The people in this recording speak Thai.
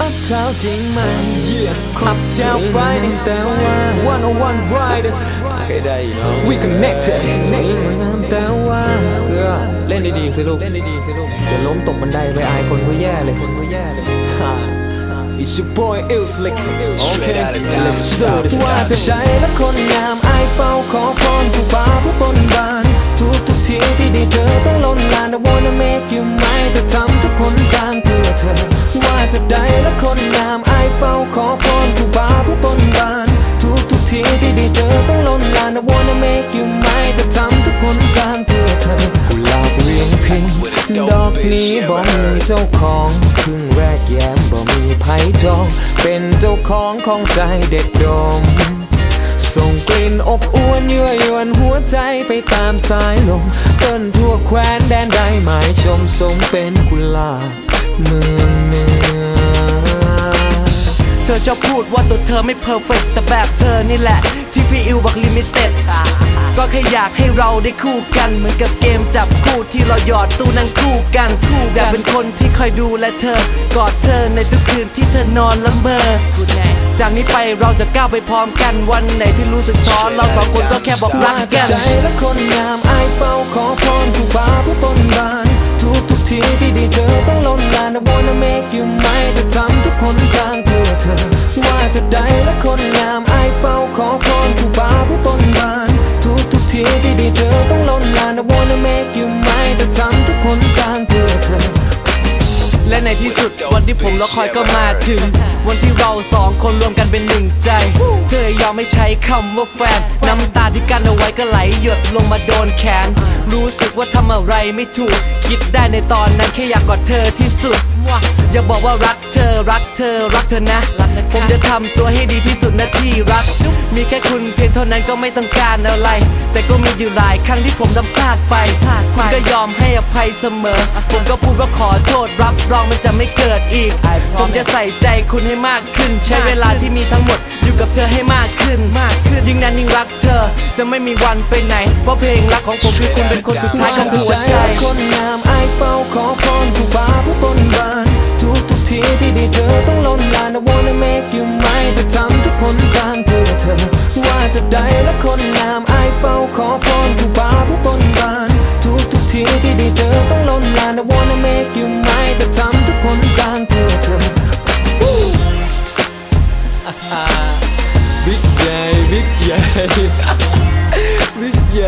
อัพเท้าจริงไหมขับเท้าไฟในแต่ว่า one on one riders เคยได้เนาะ we connected นี่มันงามแต่ว่าเกลือเล่นดีๆสิลูกเล่นดีๆสิลูกเดี๋ยวล้มตกบันไดไปอายคนก็แย่เลยคนก็แย่เลย It's your boy Ill Slick Okay let's do this ว่าจะได้ละคนงามไอายเฝ้าขอพรผู้บ่าวผู้บนบานทุก ทุกทีที่ด้เจอต้องล้นลาน I wanna make you mine จะทำทุกผลทางเพื่อเธอ ว่าจะได้และคนงามไอเฝ้าขอพรผู้บาผู้บนบาน ทุกทุกทีที่ด้เจอต้องล้นลาน I wanna make you mine จะทำทุกผลทางเพื่อเธอกุหลาบเรียงพิงดอกนี้บ่มีเจ้าของครึ่งแรกแย้มบ่มีไผ่จอง เป็นเจ้าของของใจเด็ดดม ส่งกลิ่นอบอวนยั่วยวนหัวใจไปตามสายลมเปิ้นทั่วแคว้นแดนใดหมายชมสมเป็นกุหลาบเมืองเหนือเธอชอบพูดว่าตัวเธอไม่เพอร์เฟกแต่แบบเธอนี่แหละ ที่พี่อิวบอกลิมิเต็ดก็แค่อยากให้เราได้คู่กัน เหมือนกับเกมจับคู่ที่เราหยอดตู้นั่งคู่กันคู่อยากเป็นคนที่คอยดูแลเธอกอดเธอในทุกคืนที่เธอนอนละเมอ จากนี้ไปเราจะก้าวไปพร้อมกันวันไหนที่รู้สึกท้อเราสองคนก็แค่บอกรักกันใจและคนงามไอายเฝ้าขอพรผู้บ่าวผู้บนบานทุกทุกทีที่ได้เจอต้องล้นลาน I wanna make you mine จะทำทุกคนทางเพื่อเธอ ว่าจะได้และคนงามไอายเฝ้าขอพรผู้บ่าวผู้บนบานทุกทุกทีที่ได้เจอ ที่สุด วันที่ผมรอคอยก็มาถึง วันที่เราสองคนรวมกันเป็นหนึ่งใจ เธอยอมไม่ใช้คำว่าแฟน น้ำตาที่กั้นเอาไว้ก็ไหลหยดลงมาโดนแขน รู้สึกว่าทำอะไรไม่ถูก คิดได้ในตอนนั้นแค่อยากกอดเธอที่สุด อย่าบอกว่ารักเธอรักเธอรักเธอนะ ผมจะทำตัวให้ดีที่สุดนะที่รัก มีแค่คุณเพียงเท่านั้นก็ไม่ต้องการอะไร แต่ก็มีอยู่หลายครั้งที่ผมทำพลาดไปคุณก็ยอมให้อภัยเสมอ ผมก็พูดว่าขอโทษรับรองมันจะไม่เกิดอีก ผมจะใส่ใจคุณให้มากขึ้น ใช้เวลาที่มีทั้งหมดอยู่กับเธอให้มากขึ้นมากขึ้นยิ่งนานยิ่งรักเธอ จะไม่มีวันไปไหน เพราะเพลงรักของผมคือคุณเป็นคนสุดท้ายของหัวใจ คนงามไอายเฝ้าขอพรผู้บ่าวผู้บนบานทุกทุกทีที่ได้เจอต้องล้นลาน I wanna make you mine จะทำทุกคนทางเพื่อเธอ ว่าจะได้และคนงามไอ บิ๊กให